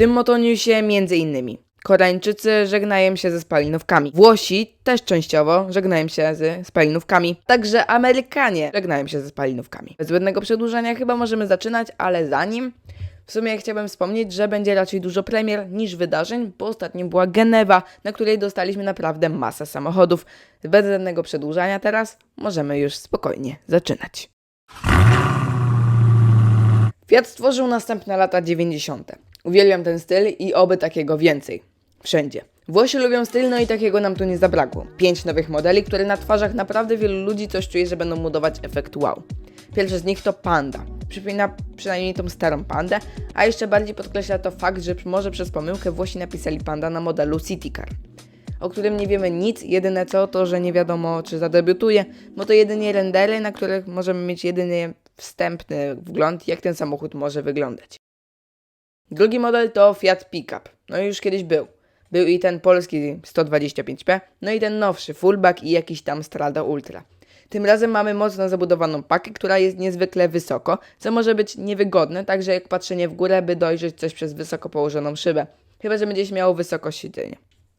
tym motoniusie między innymi Koreańczycy żegnają się ze spalinówkami. Włosi też częściowo żegnają się ze spalinówkami. Także Amerykanie żegnają się ze spalinówkami. Bez zbędnego przedłużania chyba możemy zaczynać, ale zanim w sumie chciałbym wspomnieć, że będzie raczej dużo premier niż wydarzeń, bo ostatnio była Genewa, na której dostaliśmy naprawdę masę samochodów. Bez żadnego przedłużania teraz możemy już spokojnie zaczynać. Fiat stworzył następne lata 90. Uwielbiam ten styl i oby takiego więcej. Wszędzie. Włosi lubią styl, no i takiego nam tu nie zabrakło. Pięć nowych modeli, które na twarzach naprawdę wielu ludzi coś czuje, że będą budować efekt wow. Pierwszy z nich to Panda. Przypomina przynajmniej tą starą Pandę, a jeszcze bardziej podkreśla to fakt, że może przez pomyłkę Włosi napisali Panda na modelu City Car o którym nie wiemy nic, jedyne co to, że nie wiadomo czy zadebiutuje, bo to jedynie rendery, na których możemy mieć jedynie wstępny wgląd, jak ten samochód może wyglądać. Drugi model to Fiat Pickup, no już kiedyś był. Był i ten polski 125p, no i ten nowszy Fullback i jakiś tam Strada Ultra. Tym razem mamy mocno zabudowaną pakę, która jest niezwykle wysoko, co może być niewygodne, także jak patrzenie w górę, by dojrzeć coś przez wysoko położoną szybę. Chyba, że będziesz miało wysokość siedzenia.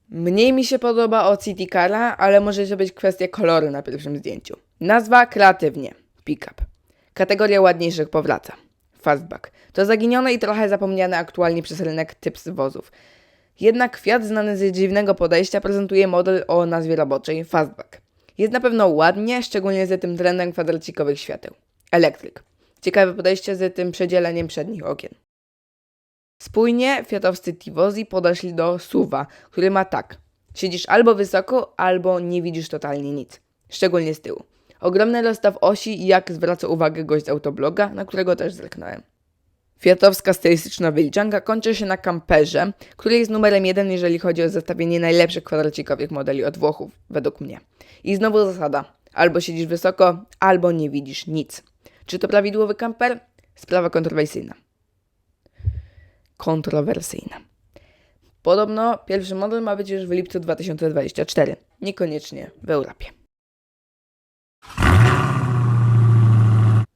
Mniej mi się podoba od City Cara, ale może to być kwestia koloru na pierwszym zdjęciu. Nazwa kreatywnie. Pickup. Kategoria ładniejszych powraca. Fastback. To zaginione i trochę zapomniane aktualnie przez rynek typ z wozów. Jednak Fiat znany z dziwnego podejścia prezentuje model o nazwie roboczej Fastback. Jest na pewno ładnie, szczególnie z tym trendem kwadracikowych świateł. Elektryk. Ciekawe podejście z tym przedzieleniem przednich okien. Spójnie fiatowscy Tivozi podeszli do suwa, który ma tak. Siedzisz albo wysoko, albo nie widzisz totalnie nic. Szczególnie z tyłu. Ogromny rozstaw osi, jak zwraca uwagę gość z autobloga, na którego też zerknąłem. Fiatowska stylistyczna wyliczanka kończy się na kamperze, który jest numerem jeden, jeżeli chodzi o zestawienie najlepszych kwadracikowych modeli od Włochów, według mnie. I znowu zasada. Albo siedzisz wysoko, albo nie widzisz nic. Czy to prawidłowy kamper? Sprawa kontrowersyjna kontrowersyjna. Podobno pierwszy model ma być już w lipcu 2024, niekoniecznie w Europie.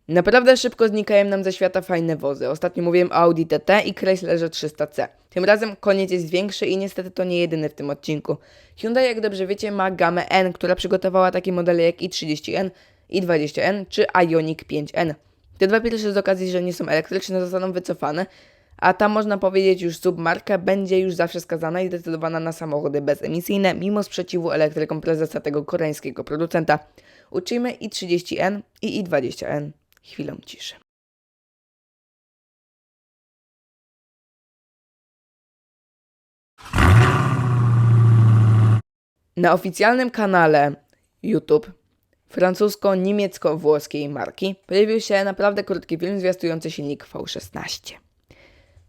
Naprawdę szybko znikają nam ze świata fajne wozy. Ostatnio mówiłem o Audi TT i Chryslerze 300C. Tym razem koniec jest większy i niestety to nie jedyny w tym odcinku. Hyundai, jak dobrze wiecie, ma gamę N, która przygotowała takie modele jak i30N, i20N czy Ioniq 5N. Te dwa pierwsze z okazji, że nie są elektryczne, zostaną wycofane, a ta można powiedzieć już submarka będzie już zawsze skazana i zdecydowana na samochody bezemisyjne, mimo sprzeciwu elektrykom prezesa tego koreańskiego producenta. Uczymy i30N i i20N. Chwilą ciszy. Na oficjalnym kanale YouTube francusko-niemiecko-włoskiej marki pojawił się naprawdę krótki film zwiastujący silnik V16.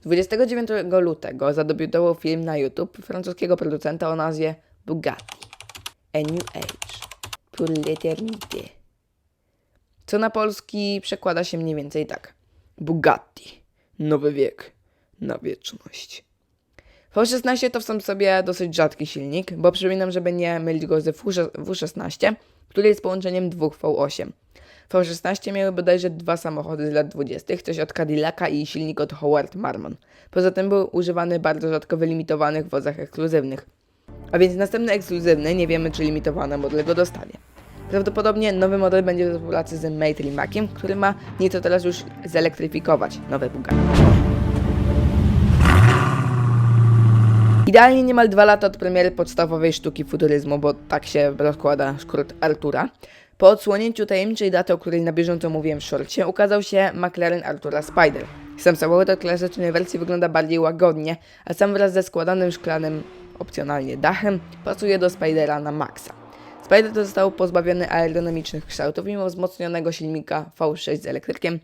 29 lutego zadebiutował film na YouTube francuskiego producenta o nazwie Bugatti. A New Age. Pour l'éternité. Co na polski przekłada się mniej więcej tak. Bugatti. Nowy wiek. Na wieczność. V16 to w sam sobie dosyć rzadki silnik, bo przypominam, żeby nie mylić go ze W16, który jest połączeniem dwóch V8. V16 miały bodajże dwa samochody z lat 20., coś od Cadillaca i silnik od Howard Marmon. Poza tym był używany bardzo rzadko w wylimitowanych wozach ekskluzywnych. A więc następny ekskluzywny, nie wiemy czy limitowany model go dostanie. Prawdopodobnie nowy model będzie we współpracy z Mate Maciem, który ma nieco teraz już zelektryfikować nowe Bugatti. Idealnie niemal dwa lata od premiery podstawowej sztuki futuryzmu, bo tak się rozkłada skrót Artura. Po odsłonięciu tajemniczej daty, o której na bieżąco mówiłem w shorcie, ukazał się McLaren Artura Spider. Sam samochód od klasycznej wersji wygląda bardziej łagodnie, a sam wraz ze składanym szklanym, opcjonalnie dachem, pasuje do Spidera na maksa. Spider został pozbawiony aerodynamicznych kształtów mimo wzmocnionego silnika V6 z elektrykiem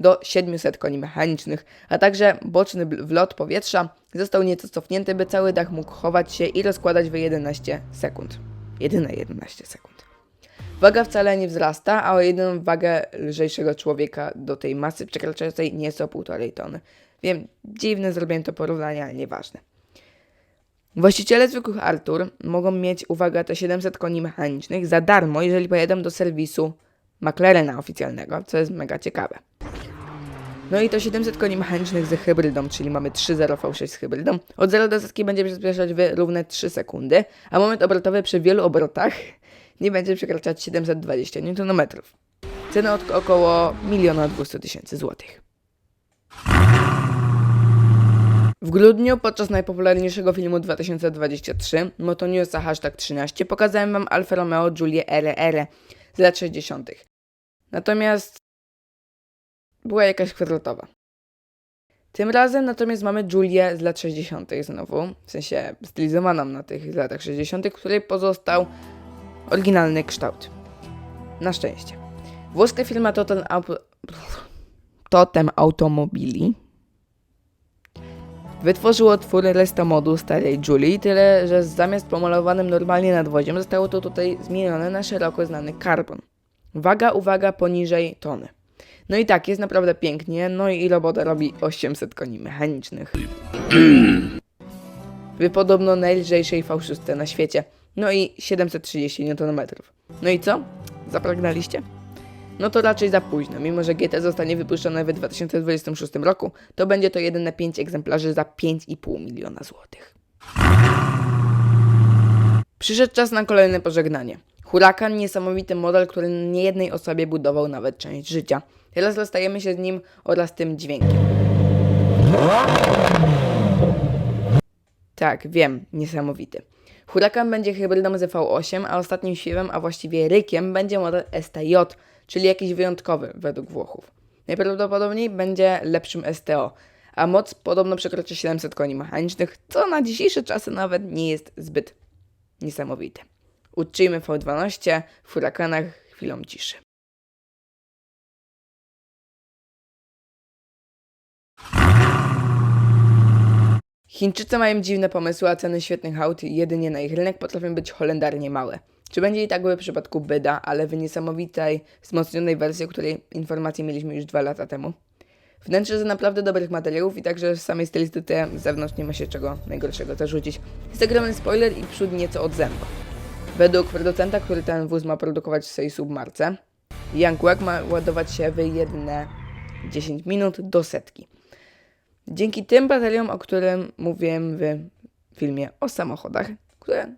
do 700 koni mechanicznych, a także boczny wlot powietrza został nieco cofnięty, by cały dach mógł chować się i rozkładać w 11 sekund. Jedyne 11 sekund. Waga wcale nie wzrasta, a o jedną wagę lżejszego człowieka do tej masy przekraczającej nieco półtorej tony. Wiem, dziwne zrobiłem to porównanie, ale nieważne. Właściciele zwykłych Artur mogą mieć, uwaga, te 700 koni mechanicznych za darmo, jeżeli pojadą do serwisu McLarena oficjalnego, co jest mega ciekawe. No i to 700 koni mechanicznych z hybrydą, czyli mamy 3.0 V6 z hybrydą. Od 0 do setki będzie przyspieszać w równe 3 sekundy, a moment obrotowy przy wielu obrotach nie będzie przekraczać 720 Nm. Cena od około 1 200 tysięcy złotych. W grudniu, podczas najpopularniejszego filmu 2023, Motonewsa hashtag 13, pokazałem wam Alfa Romeo Giulia RR z lat 60. Natomiast była jakaś kwadratowa. Tym razem natomiast mamy Julię z lat 60. znowu, w sensie stylizowaną na tych latach 60., w której pozostał oryginalny kształt. Na szczęście. Włoska firma Totem. Totem Automobili wytworzyło twór restomodu starej Julii, tyle że zamiast pomalowanym normalnie nadwoziem zostało to tutaj zmienione na szeroko znany karbon. Waga, uwaga, poniżej tony. No i tak, jest naprawdę pięknie, no i robota robi 800 koni mechanicznych. Wy podobno najlżejszej V6 na świecie, no i 730 Nm. No i co? Zapragnęliście? No to raczej za późno, mimo że GT zostanie wypuszczone w 2026 roku, to będzie to jeden na 5 egzemplarzy za 5,5 miliona złotych. Przyszedł czas na kolejne pożegnanie. Huracan niesamowity model, który niejednej osobie budował nawet część życia. Teraz rozstajemy się z nim oraz tym dźwiękiem. Tak, wiem, niesamowity. Huracan będzie hybrydą z V8, a ostatnim siwem, a właściwie rykiem, będzie model STJ, czyli jakiś wyjątkowy według Włochów. Najprawdopodobniej będzie lepszym STO, a moc podobno przekroczy 700 koni mechanicznych, co na dzisiejsze czasy nawet nie jest zbyt niesamowite. Uczcijmy V12 w hurakanach chwilą ciszy. Chińczycy mają dziwne pomysły, a ceny świetnych aut jedynie na ich rynek potrafią być holendarnie małe. Czy będzie i tak w przypadku Byda, ale w niesamowitej, wzmocnionej wersji, o której informacje mieliśmy już dwa lata temu? Wnętrze z naprawdę dobrych materiałów i także z samej stylistyce zewnątrz nie ma się czego najgorszego zarzucić. Jest spoiler i przód nieco od zęba. Według producenta, który ten wóz ma produkować w swojej submarce, Young ma ładować się w jedne 10 minut do setki. Dzięki tym bateriom, o którym mówiłem w filmie o samochodach, które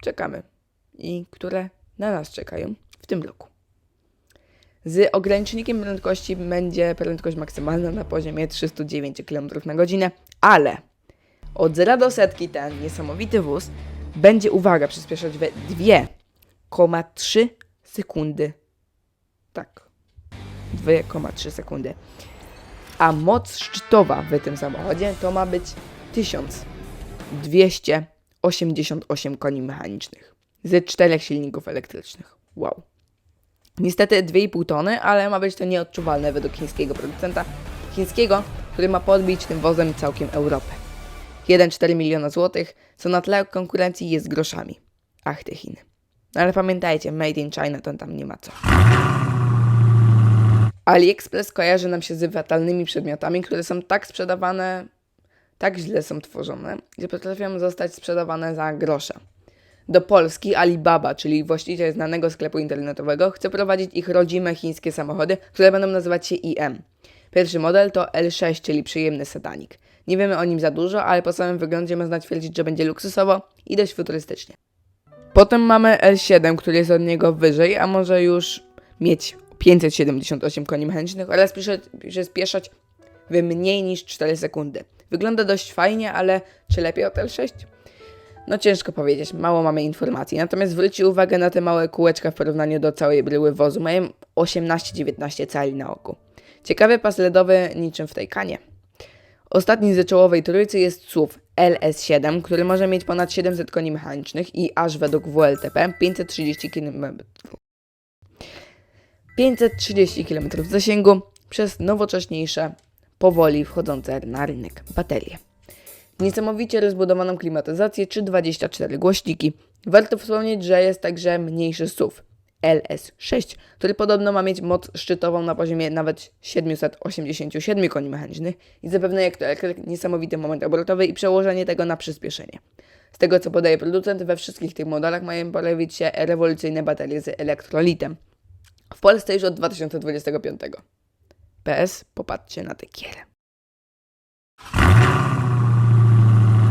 czekamy i które na nas czekają w tym roku. Z ogranicznikiem prędkości będzie prędkość maksymalna na poziomie 309 km na godzinę, ale od 0 do setki ten niesamowity wóz będzie, uwaga, przyspieszać we 2,3 sekundy. Tak. 2,3 sekundy. A moc szczytowa w tym samochodzie to ma być 1288 koni mechanicznych z czterech silników elektrycznych. Wow. Niestety 2,5 tony, ale ma być to nieodczuwalne według chińskiego producenta. Chińskiego, który ma podbić tym wozem całkiem Europę. 1,4 miliona złotych, co na tle konkurencji jest groszami. Ach, te Chiny. Ale pamiętajcie, made in China to tam nie ma co. AliExpress kojarzy nam się z fatalnymi przedmiotami, które są tak sprzedawane, tak źle są tworzone, że potrafią zostać sprzedawane za grosze. Do Polski Alibaba, czyli właściciel znanego sklepu internetowego, chce prowadzić ich rodzime chińskie samochody, które będą nazywać się IM. Pierwszy model to L6, czyli przyjemny sedanik. Nie wiemy o nim za dużo, ale po samym wyglądzie można twierdzić, że będzie luksusowo i dość futurystycznie. Potem mamy L7, który jest od niego wyżej, a może już mieć 578 koni mechanicznych oraz przyspieszać w mniej niż 4 sekundy. Wygląda dość fajnie, ale czy lepiej od L6? No ciężko powiedzieć, mało mamy informacji. Natomiast zwróćcie uwagę na te małe kółeczka w porównaniu do całej bryły wozu. Mają 18-19 cali na oku. Ciekawy pas LEDowy niczym w tej kanie. Ostatni z czołowej trójcy jest SUV LS7, który może mieć ponad 700 koni mechanicznych i aż według WLTP 530 km 530 km zasięgu przez nowocześniejsze, powoli wchodzące na rynek baterie. Niesamowicie rozbudowaną klimatyzację czy 24 głośniki. Warto wspomnieć, że jest także mniejszy SUV LS6, który podobno ma mieć moc szczytową na poziomie nawet 787 koni mechanicznych i zapewne jak to elektryk niesamowity moment obrotowy i przełożenie tego na przyspieszenie. Z tego co podaje producent, we wszystkich tych modelach mają pojawić się rewolucyjne baterie z elektrolitem. Polsce już od 2025. PS, popatrzcie na te kiery.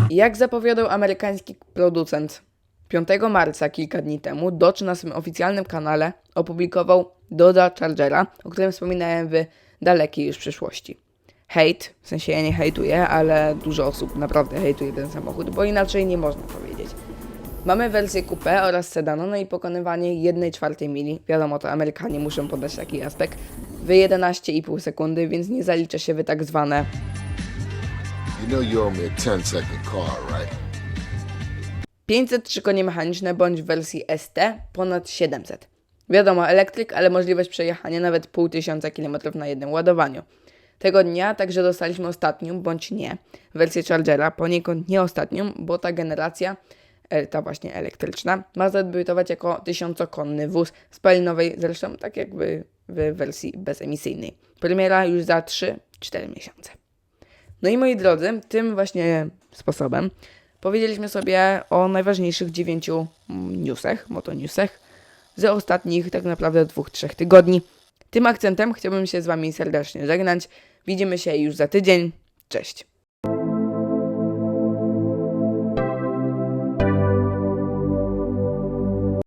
Jak zapowiadał amerykański producent, 5 marca, kilka dni temu, Dodge na swym oficjalnym kanale opublikował Doda Chargera, o którym wspominałem w dalekiej już przyszłości. Hate, w sensie ja nie hejtuję, ale dużo osób naprawdę hejtuje ten samochód, bo inaczej nie można powiedzieć. Mamy wersję coupé oraz sedanu, no i pokonywanie 1 czwartej mili. Wiadomo, to Amerykanie muszą podać taki aspekt. W 11,5 sekundy, więc nie zalicza się w tak zwane You know you owe me a 10 second car, right? 503 konie mechaniczne bądź w wersji ST ponad 700. Wiadomo, elektryk, ale możliwość przejechania nawet pół tysiąca kilometrów na jednym ładowaniu. Tego dnia także dostaliśmy ostatnią, bądź nie, wersję Chargera, poniekąd nie ostatnią, bo ta generacja, ta właśnie elektryczna, ma zadebiutować jako tysiącokonny wóz spalinowej, zresztą tak jakby w wersji bezemisyjnej. Premiera już za 3-4 miesiące. No i moi drodzy, tym właśnie sposobem powiedzieliśmy sobie o najważniejszych dziewięciu newsach, motonewsach ze ostatnich tak naprawdę dwóch, trzech tygodni. Tym akcentem chciałbym się z Wami serdecznie żegnać. Widzimy się już za tydzień. Cześć.